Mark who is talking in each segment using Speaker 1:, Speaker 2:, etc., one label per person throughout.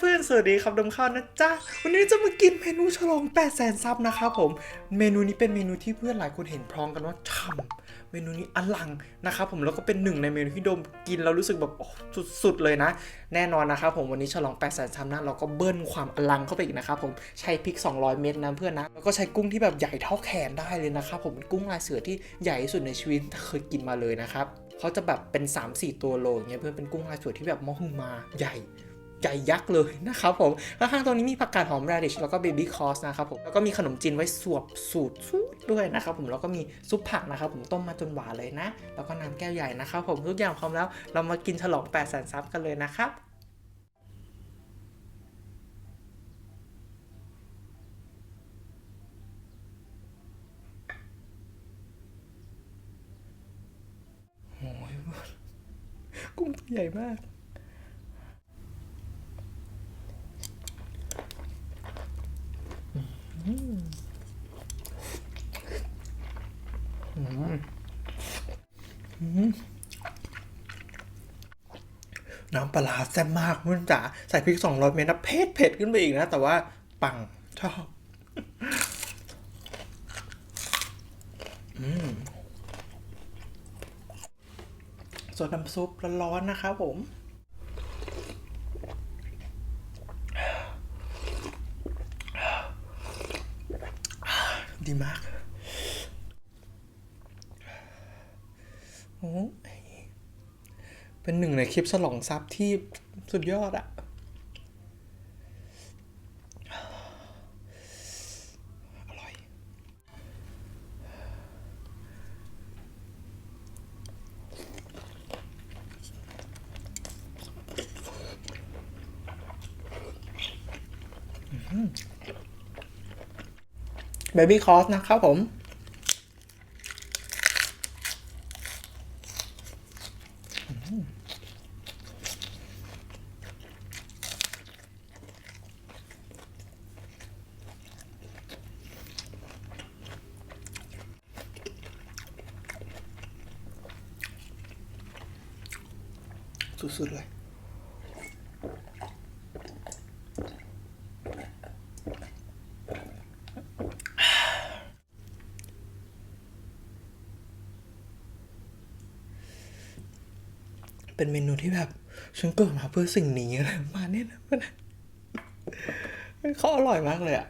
Speaker 1: เพื่อนๆ สวัสดีครับดมข้าวนะจ๊ะ วันนี้จะมากินเมนูฉลอง8 0 0 0 0ซับนะครับผม เมนูนี้เป็นเมนูที่เพื่อนหลายคนเห็นพร้อมกันว่าช่ำเมนูนี้อลังนะครับผมแล้วก็เป็นหนึ่งในเมนูที่ดมกินแล้วรู้สึกแบบสุดๆเลยนะ แน่นอนนะครับผมวันนี้ฉลอง8 0 0 0 0ซับนะเราก็เบิ้ลความอลังเข้าไปอีกนะครับผมใช้พริก 200 เม็ดนะเพื่อนนะแล้วก็ใช้กุ้งที่แบบใหญ่เท่าแขนได้เลยนะครับผมเป็นกุ้งลายเสือที่ใหญ่ที่สุดในชีวิตเคยกินมาเลยนะครับเขาจะแบบเป็น 3-4 ตัวโลอย่างเงี้ยเพื่อนเป็นกุ้งลายเสือที่แบบมอหือมาใหญ่ ใหญ่ยักษ์เลยนะครับผมข้างตรงนี้มีผักกาดหอมแรดิชแล้วก็เบบี้คอสนะครับผมแล้วก็มีขนมจีนไว้สวบสูตรสูตรด้วยนะครับผมแล้วก็มีซุปผักนะครับผมต้มมาจนหวานเลยนะ แล้วก็น้ำแก้วใหญ่นะครับผมทุกอย่างพร้อมแล้วเรามากินฉลอง8 0 0 0 0ซับกันเลยนะครับโอ้ยกุ้งตัวใหญ่มาก น้ำปลาแซ่บมากเพื่อนจ๋าใส่พริก200เมตรนะเผ็ดเผ็ดขึ้นไปอีกนะ แต่ว่าปังชอบอส่วนน้ำซุปร้อนๆนะครับผมดีมาก โอ้ย เป็นหนึ่งในคลิปฉลองซับที่สุดยอดอะอร่อย เบบี้คอสนะครับผม สุดๆเลย เป็นเมนูที่แบบฉันเกิดมาเพื่อสิ่งนี้อะไรมาเนี่ยนะมันมันเขาอร่อยมากเลยอะ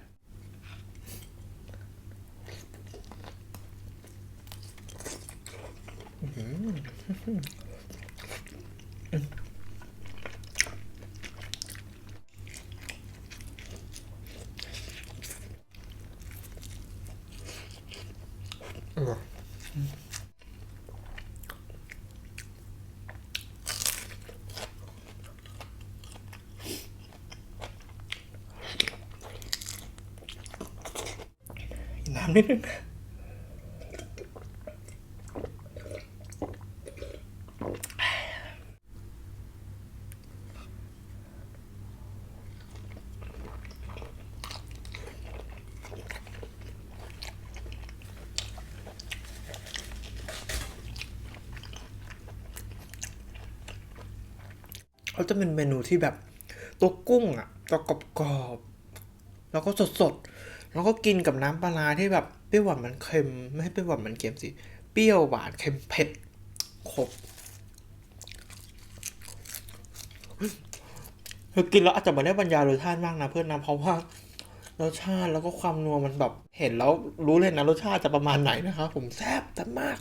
Speaker 1: น้ำนิดนึงเขาจะเป็นเมนูที่แบบตัวกุ้งอะจะกรอบๆแล้วก็สดๆ แล้วก็กินกับน้ำปลาร้าที่แบบเปรี้ยวหวานมันเค็ม ไม่ให้เปรี้ยวหวานมันเค็มสิ เปรี้ยวหวานเค็มเผ็ดครบคือกินแล้วอาจจะไม่ได้บรรยายรสชาติมากนะเพื่อนนะเพราะว่ารสชาติแล้วก็ความนัวมันแบบเห็นแล้วรู้เลยนะรสชาติจะประมาณไหนนะครับผมแซ่บแต่มาก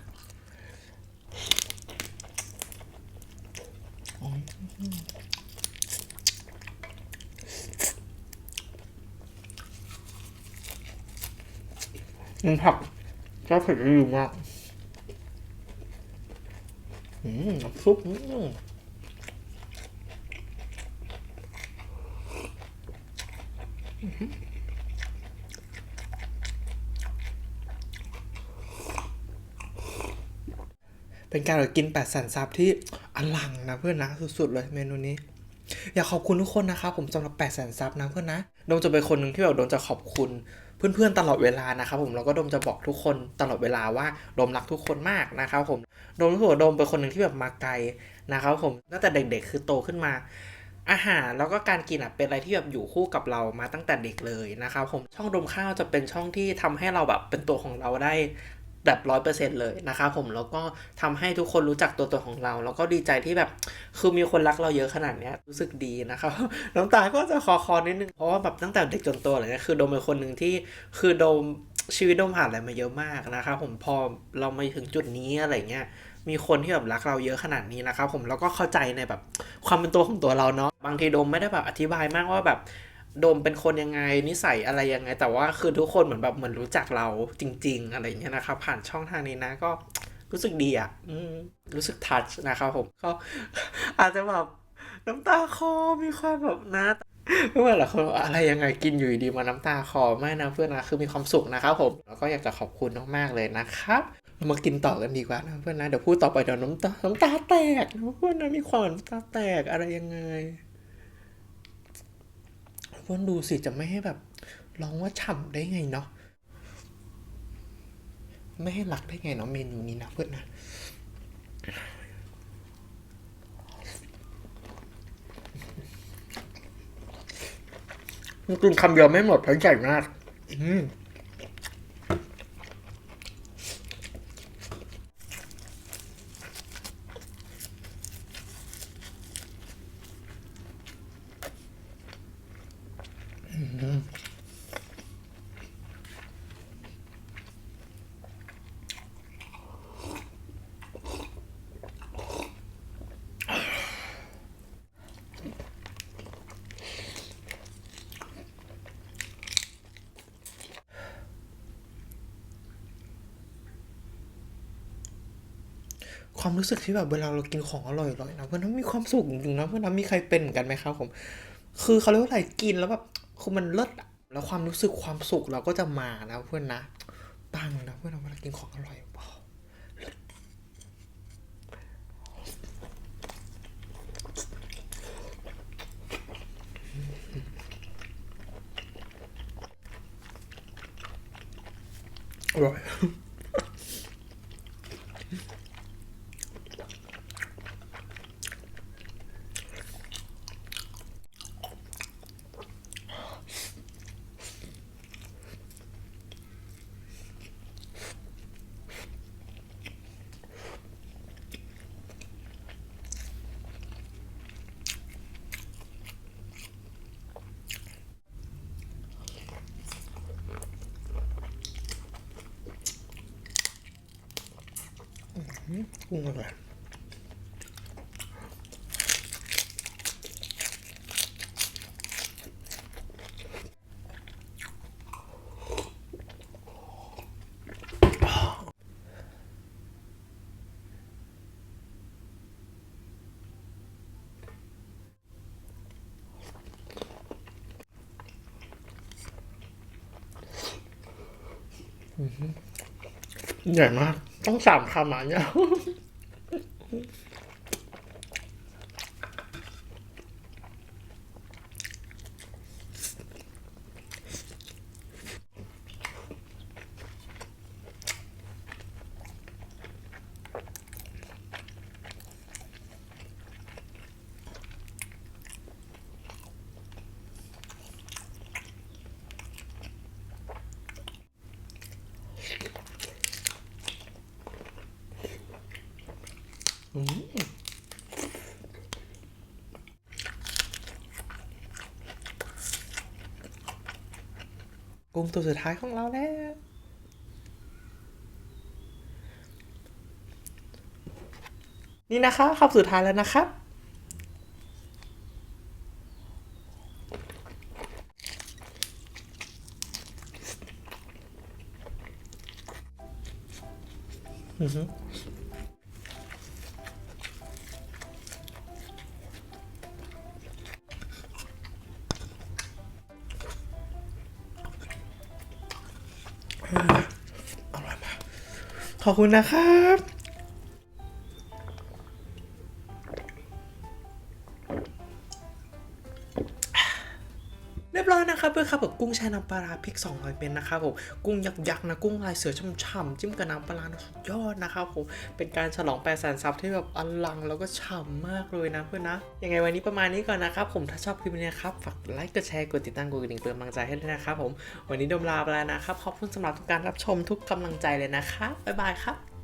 Speaker 1: นผักเจ้าเผ็ดดีมากอืมน้ำซุปอืมเป็นการกินแปดแสนซับที่อลังนะเพื่อนนะสุดๆเลยเมนูนี้ อยากขอบคุณทุกคนนะครับผมสำหรับ8 0 0 0 0ซับนะเพื่อนนะโดมจะเป็นคนหนึ่งที่แบบโดมจะขอบคุณเพื่อนๆตลอดเวลานะครับผมแล้วก็โดมจะบอกทุกคนตลอดเวลาว่าโดมรักทุกคนมากนะครับผมโดมรู้สึกว่าโดมเป็นคนหนึ่งที่แบบมาไกลนะครับผมตั้งแต่เด็กๆคือโตขึ้นมา อาหารแล้วก็การกินอะเป็นอะไรที่แบบอยู่คู่กับเรามาตั้งแต่เด็กเลยนะครับผมช่องดมข้าวจะเป็นช่องที่ทำให้เราแบบเป็นตัวของเราได้ แบบร้อยเปอร์เซ็นต์เลยนะครับผมแล้วก็ทำให้ทุกคนรู้จักตัวตนของเรา แล้วก็ดีใจที่แบบคือมีคนรักเราเยอะขนาดเนี้ยรู้สึกดีนะครับน้ำตาก็จะคอคอนิดนึงเพราะว่าแบบตั้งแต่เด็กจนโตอะไรเงี้ยคือโดมเป็นคนหนึ่งที่คือโดมชีวิตโดมผ่านอะไรมาเยอะมากนะครับผมพอเรามาถึงจุดนี้อะไรเงี้ยมีคนที่แบบรักเราเยอะขนาดนี้นะครับผมแล้วก็เข้าใจในแบบความเป็นตัวของตัวเราเนาะบางทีโดมไม่ได้แบบอธิบายมากว่าแบบ โดมเป็นคนยังไง นิสัยอะไรยังไง แต่ว่าคือทุกคนเหมือนแบบเหมือนรู้จักเราจริง ๆ อะไรเงี้ยนะครับ ผ่านช่องทางนี้นะก็รู้สึกดีอะรู้สึกทัชนะครับผมก็อาจจะแบบน้ำตาคอมีความแบบนะเพื่อนหลายคนอกอะไรยังไงกินอยู่ดีมาน้ำตาคอไม่นะเพื่อนนะคือมีความสุขนะครับผมแล้วก็อยากจะขอบคุณมากๆเลยนะครับเรามากินต่อกันดีกว่านะเพื่อนนะเดี๋ยวพูดต่อไปเดี๋ยวน้ำตาน้ำตาแตกนะเพื่อนนะมีความน้ำตาแตกอะไรยังไง เพื่อนดูสิจะไม่ให้แบบร้องว่าฉ่ำได้ไงเนาะไม่ให้รักได้ไงเนาะเมนูนี้นะเพื่อนนะกินคำเดียวไม่หมดเพราะใหญ่มาก อืม ความรู้สึกที่แบบเวลาเรากินของอร่อยๆนะเพื่อนนะมีความสุขจริงๆนะเพื่อนนะมีใครเป็นเหมือนกันไหมครับผม คือเขาเรียกว่าอะไรกินแล้วแบบคือมันเลิศอะแล้วความรู้สึกความสุขเราก็จะมานะเพื่อนนะปังนะเพื่อนเวลากินของอร่อยเลิศอร่อย กุ้งอร่อยใหญ่มาก ต้องสามคำอะเนี่ย กุ้งตัวสุดท้ายของเราแล้ว นี่นะคะคำสุดท้ายแล้วนะครับอือฮึ อร่อยมากขอบคุณนะครับ ครับเพื่อนครับแบบกุ้งแช่น้ำปลาพริก200เม็ดนะครับผมกุ้งยักษ์ๆนะกุ้งลายเสือช่ำๆจิ้มกับน้ำปลาร้าสุดยอดนะครับผมเป็นการฉลอง8 0 0 0 0ซับที่แบบอลังแล้วก็ฉ่ำมากเลยนะเพื่อนนะยังไงวันนี้ประมาณนี้ก่อนนะครับผมถ้าชอบคลิปนี้ครับฝากไลค์กดแชร์กดติดตามกดกระดิ่งเตือนกำลังใจให้ด้วยนะครับผมวันนี้ดมลาไปแล้วนะครับขอบคุณสำหรับทุกการรับชมทุกกำลังใจเลยนะครับบ๊ายบายครับ